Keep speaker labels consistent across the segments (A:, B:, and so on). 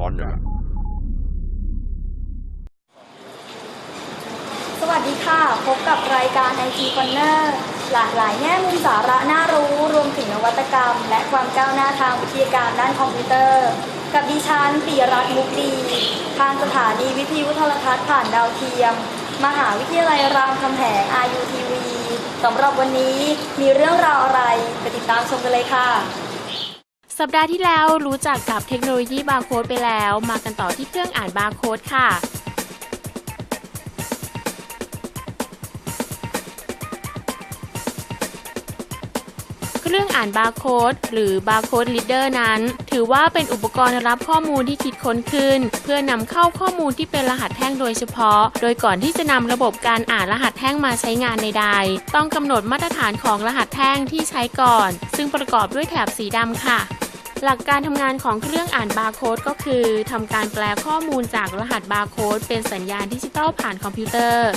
A: ก่อนเนี่ย
B: สวัสดีค่ะ พบกับรายการ IT Corner หลากหลายแง่มุมสาระน่ารู้รวมถึงนวัตกรรม และความก้าวหน้าทางวิทยาการด้านคอมพิวเตอร์ กับดิฉันปีรัตน์มุกดีทางสถานีวิทยุโทรทัศน์ผ่านดาวเทียม มหาวิทยาลัยรามคำแหง RUTV สำหรับวันนี้มีเรื่องราวอะไรไปติดตามชมกันเลยค่ะ
C: สัปดาห์ที่แล้วรู้จักกับเทคโนโลยีบาร์โค้ดไปแล้ว มากันต่อที่เครื่องอ่านบาร์โค้ดค่ะ เครื่องอ่านบาร์โค้ดหรือบาร์โค้ดลีดเดอร์นั้น ถือว่าเป็นอุปกรณ์รับข้อมูลที่คิดค้นขึ้น เพื่อนำเข้าข้อมูลที่เป็นรหัสแท่งโดยเฉพาะ โดยก่อนที่จะนำระบบการอ่านรหัสแท่งมาใช้งานใดๆต้องกำหนดมาตรฐานของรหัสแท่งที่ใช้ก่อน ซึ่งประกอบด้วยแถบสีดำค่ะ หลักการทำงานของเครื่องอ่านบาร์โค้ดก็คือทำการแปลข้อมูลจากรหัสบาร์โค้ดเป็นสัญญาณดิจิตอลผ่านคอมพิวเตอร์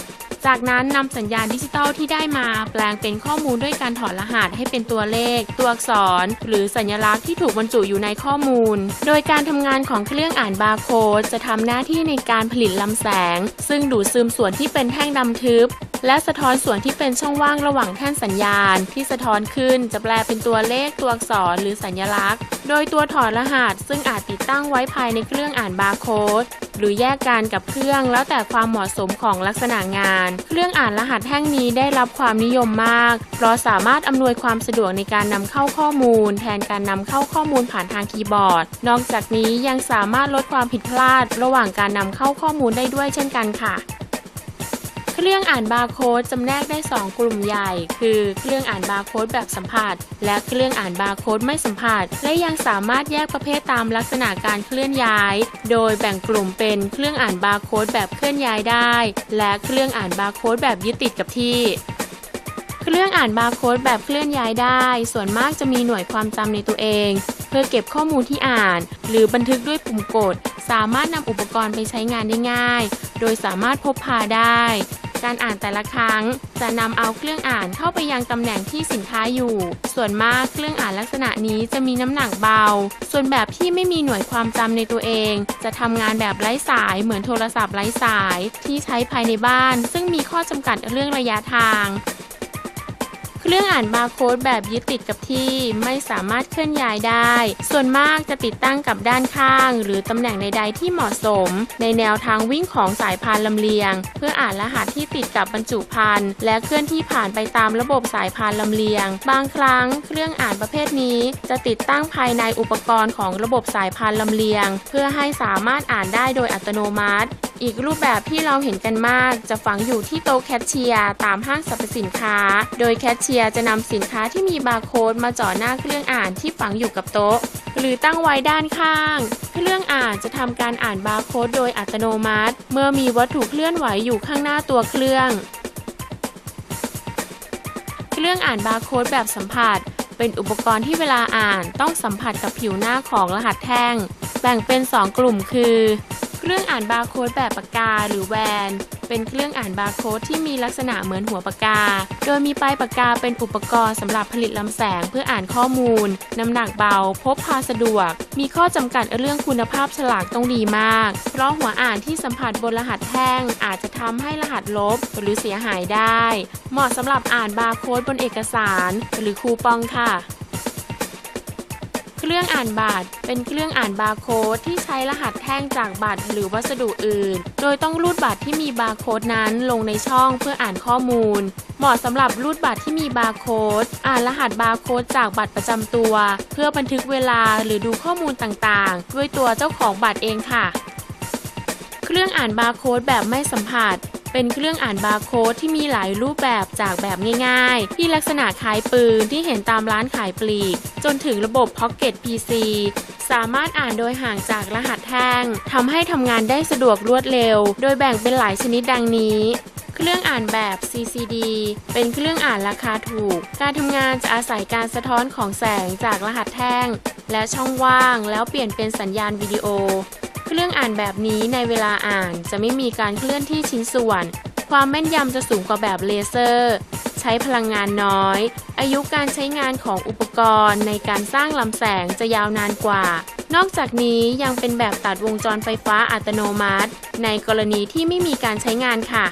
C: จากนั้นนำสัญญาณดิจิตอลที่ได้มา แปลงเป็นข้อมูลด้วยการถอดรหัสให้เป็นตัวเลข ตัวอักษร หรือสัญลักษณ์ที่ถูกบรรจุอยู่ในข้อมูล โดยการทำงานของเครื่องอ่านบาร์โค้ดจะทำหน้าที่ในการผลิตลำแสง ซึ่งดูดซึมส่วนที่เป็นแท่งดำทึบ และสะท้อนส่วนที่เป็นช่องว่างระหว่างแท่นสัญญาณ ที่สะท้อนขึ้นจะแปลเป็นตัวเลขตัวอักษรหรือสัญลักษณ์ โดยตัวถอดรหัส ซึ่งอาจติดตั้งไว้ภายในเครื่องอ่านบาร์โค้ดหรือแยกกันกับเครื่องแล้วแต่ความเหมาะสมของลักษณะงาน เครื่องอ่านรหัสแท่งนี้ได้รับความนิยมมาก เพราะสามารถอำนวยความสะดวกในการนำเข้าข้อมูล แทนการนำเข้าข้อมูลผ่านทางคีย์บอร์ด นอกจากนี้ยังสามารถลดความผิดพลาด ระหว่างการนำเข้าข้อมูลได้ด้วยเช่นกันค่ะ เครื่องอ่านบาร์โค้ดจำแนกได้ 2 กลุ่มใหญ่ คือเครื่องอ่านบาร์โค้ดแบบสัมผัส และเครื่องอ่านบาร์โค้ดไม่สัมผัส และยังสามารถแยกประเภทตามลักษณะการเคลื่อนย้าย โดยแบ่งกลุ่มเป็นเครื่องอ่านบาร์โค้ดแบบเคลื่อนย้ายได้ และเครื่องอ่านบาร์โค้ดแบบยึดติดกับที่เครื่องอ่านบาร์โค้ดแบบเคลื่อนย้ายได้ ส่วนมากจะมีหน่วยความจำในตัวเอง เพื่อเก็บข้อมูลที่อ่าน หรือบันทึกด้วยปุ่มกด สามารถนำอุปกรณ์ไปใช้งานได้ง่าย โดยสามารถพบพาได้ การอ่านแต่ละครั้ง จะนำเอาเครื่องอ่านเข้าไปยังตำแหน่งที่สินค้าอยู่ ส่วนมากเครื่องอ่านลักษณะนี้จะมีน้ำหนักเบา ส่วนแบบที่ไม่มีหน่วยความจำในตัวเอง จะทำงานแบบไร้สายเหมือนโทรศัพท์ไร้สาย ที่ใช้ภายในบ้าน ซึ่งมีข้อจำกัดเรื่องระยะทาง เครื่องอ่านบาร์โค้ดแบบยึดติดกับที่ไม่สามารถเคลื่อนย้ายได้ ส่วนมากจะติดตั้งกับด้านข้าง หรือตำแหน่งใดๆที่เหมาะสม ในแนวทางวิ่งของสายพานลำเลียง เพื่ออ่านรหัสที่ติดกับบรรจุภัณฑ์และเคลื่อนที่ผ่านไปตามระบบสายพานลำเลียง บางครั้งเครื่องอ่านประเภทนี้ จะติดตั้งภายในอุปกรณ์ของระบบสายพานลำเลียง เพื่อให้สามารถอ่านได้โดยอัตโนมัติอีกรูปแบบที่เราเห็นกันมาก จะฝังอยู่ที่โต๊ะแคชเชียร์ตามห้างสรรพสินค้า โดยแคชเชียร์จะนำสินค้าที่มีบาร์โค้ดมาจ่อหน้าเครื่องอ่านที่ฝังอยู่กับโต๊ะ หรือตั้งไว้ด้านข้าง เครื่องอ่านจะทำการอ่านบาร์โค้ดโดยอัตโนมัติ เมื่อมีวัตถุเคลื่อนไหวอยู่ข้างหน้าตัวเครื่อง เครื่องอ่านบาร์โค้ดแบบสัมผัส เป็นอุปกรณ์ที่เวลาอ่านต้องสัมผัสกับผิวหน้าของรหัสแท่ง แบ่งเป็น 2 กลุ่มคือ เครื่องอ่านบาร์โค้ดแบบปากกาหรือแวน เป็นเครื่องอ่านบาร์โค้ดที่มีลักษณะเหมือนหัวปากกา โดยมีปลายปากกาเป็นอุปกรณ์สำหรับผลิตลำแสงเพื่ออ่านข้อมูล น้ำหนักเบาพบพาสะดวก มีข้อจำกัดเรื่องคุณภาพฉลากต้องดีมาก เพราะหัวอ่านที่สัมผัสบนรหัสแท่ง อาจจะทำให้รหัสลบหรือเสียหายได้ เหมาะสำหรับอ่านบาร์โค้ดบนเอกสาร หรือคูปองค่ะ เครื่องอ่านบัตรเป็นเครื่องอ่านบาร์โค้ดที่ใช้รหัสแท่งจากบัตรหรือวัสดุอื่น โดยต้องรูดบัตรที่มีบาร์โค้ดนั้นลงในช่องเพื่ออ่านข้อมูล เหมาะสำหรับรูดบัตรที่มีบาร์โค้ดอ่านรหัสบาร์โค้ดจากบัตรประจำตัว เพื่อบันทึกเวลาหรือดูข้อมูลต่างๆ ด้วยตัวเจ้าของบัตรเองค่ะ เครื่องอ่านบาร์โค้ดแบบไม่สัมผัส เป็นเครื่องอ่านบาร์โค้ดที่มีหลายรูปแบบจากแบบง่ายๆ ที่ลักษณะคล้ายปืนที่เห็นตามร้านขายปลีก จนถึงระบบ Pocket PC สามารถอ่านโดยห่างจากรหัสแท่งทำให้ทำงานได้สะดวกรวดเร็ว โดยแบ่งเป็นหลายชนิดดังนี้เครื่องอ่านแบบ CCD เป็นเครื่องอ่านราคาถูก การทำงานจะอาศัยการสะท้อนของแสงจากรหัสแท่ง และช่องว่างแล้วเปลี่ยนเป็นสัญญาณวิดีโอ เครื่องอ่านแบบนี้ในเวลาอ่านจะไม่มีการเคลื่อนที่ชิ้นส่วน ความแม่นยำจะสูงกว่าแบบเลเซอร์ ใช้พลังงานน้อย อายุการใช้งานของอุปกรณ์ในการสร้างลำแสงจะยาวนานกว่า นอกจากนี้ยังเป็นแบบตัดวงจรไฟฟ้าอัตโนมัติ ในกรณีที่ไม่มีการใช้งานค่ะ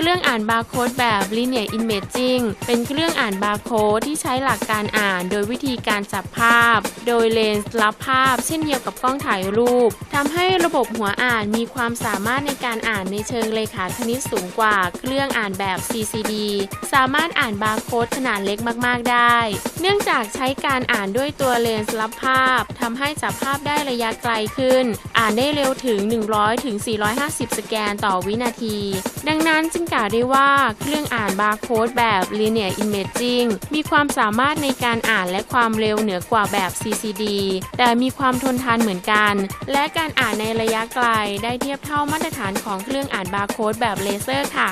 C: เครื่องอ่านบาร์โค้ดแบบ Linear Imaging เป็นเครื่องอ่านบาร์โค้ดที่ใช้หลักการอ่านโดยวิธีการจับภาพ โดยเลนส์รับภาพ เช่นเดียวกับกล้องถ่ายรูปทำให้ระบบหัวอ่านมีความสามารถในการอ่านในเชิงเลขาคณิตสูงกว่าเครื่องอ่านแบบ CCD สามารถอ่านบาร์โค้ดขนาดเล็กมากๆ ได้ เนื่องจากใช้การอ่านด้วยตัวเลนส์รับภาพทำให้จับภาพได้ระยะไกลขึ้น อ่านได้เร็วถึง 100-450 สแกนต่อวินาที ดังนั้นจึงกล่าวได้ว่าเครื่องอ่านบาร์โค้ดแบบ Linear Imaging มีความสามารถในการอ่านและความเร็วเหนือกว่าแบบ CCD แต่มีความทนทานเหมือนกัน และการอ่านในระยะไกลได้เทียบเท่ามาตรฐานของเครื่องอ่านบาร์โค้ดแบบเลเซอร์ค่ะ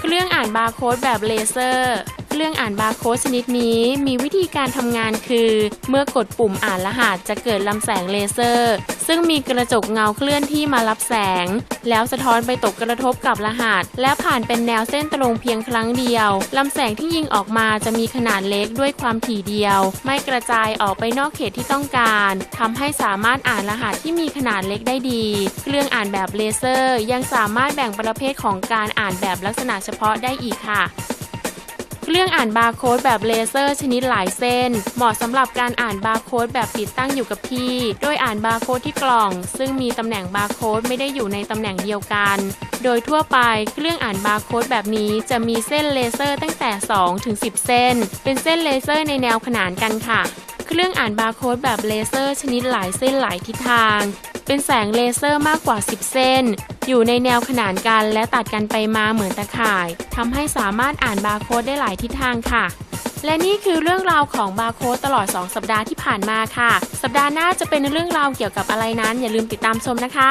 C: เครื่องอ่านบาร์โค้ดแบบเลเซอร์ เครื่องอ่านบาร์โค้ดชนิดนี้มีวิธีการทำงานคือ เมื่อกดปุ่มอ่านรหัสจะเกิดลำแสงเลเซอร์ ซึ่งมีกระจกเงาเคลื่อนที่มารับแสง แล้วสะท้อนไปตกกระทบกับรหัส และผ่านเป็นแนวเส้นตรงเพียงครั้งเดียวลำแสงที่ยิงออกมาจะมีขนาดเล็กด้วยความถี่เดียว ไม่กระจายออกไปนอกเขตที่ต้องการทำให้สามารถอ่านรหัสที่มีขนาดเล็กได้ดี เครื่องอ่านแบบเลเซอร์ ยังสามารถแบ่งประเภทของการอ่านแบบลักษณะเฉพาะได้อีกค่ะ เครื่องอ่านบาร์โค้ดแบบเลเซอร์ชนิดหลายเส้น เหมาะสำหรับการอ่านบาร์โค้ดแบบติดตั้งอยู่กับที่ โดยอ่านบาร์โค้ดที่กล่อง ซึ่งมีตำแหน่งบาร์โค้ดไม่ได้อยู่ในตำแหน่งเดียวกัน โดยทั่วไปเครื่องอ่านบาร์โค้ดแบบนี้จะมีเส้นเลเซอร์ตั้งแต่ 2 ถึง 10 เส้น เป็นเส้นเลเซอร์ในแนวขนานกันค่ะ เครื่องอ่านบาร์โค้ดแบบเลเซอร์ชนิดหลายเส้นหลายทิศทาง เป็นแสงเลเซอร์มากกว่า 10 เส้น อยู่ในแนวขนานกันและตัดกันไปมาเหมือนตะข่ายทำให้สามารถอ่านบาร์โค้ดได้หลายทิศทางค่ะ และนี่คือเรื่องราวของบาร์โค้ดตลอด 2 สัปดาห์ที่ผ่านมาค่ะ สัปดาห์หน้าจะเป็นเรื่องราวเกี่ยวกับอะไรนั้น อย่าลืมติดตามชมนะคะ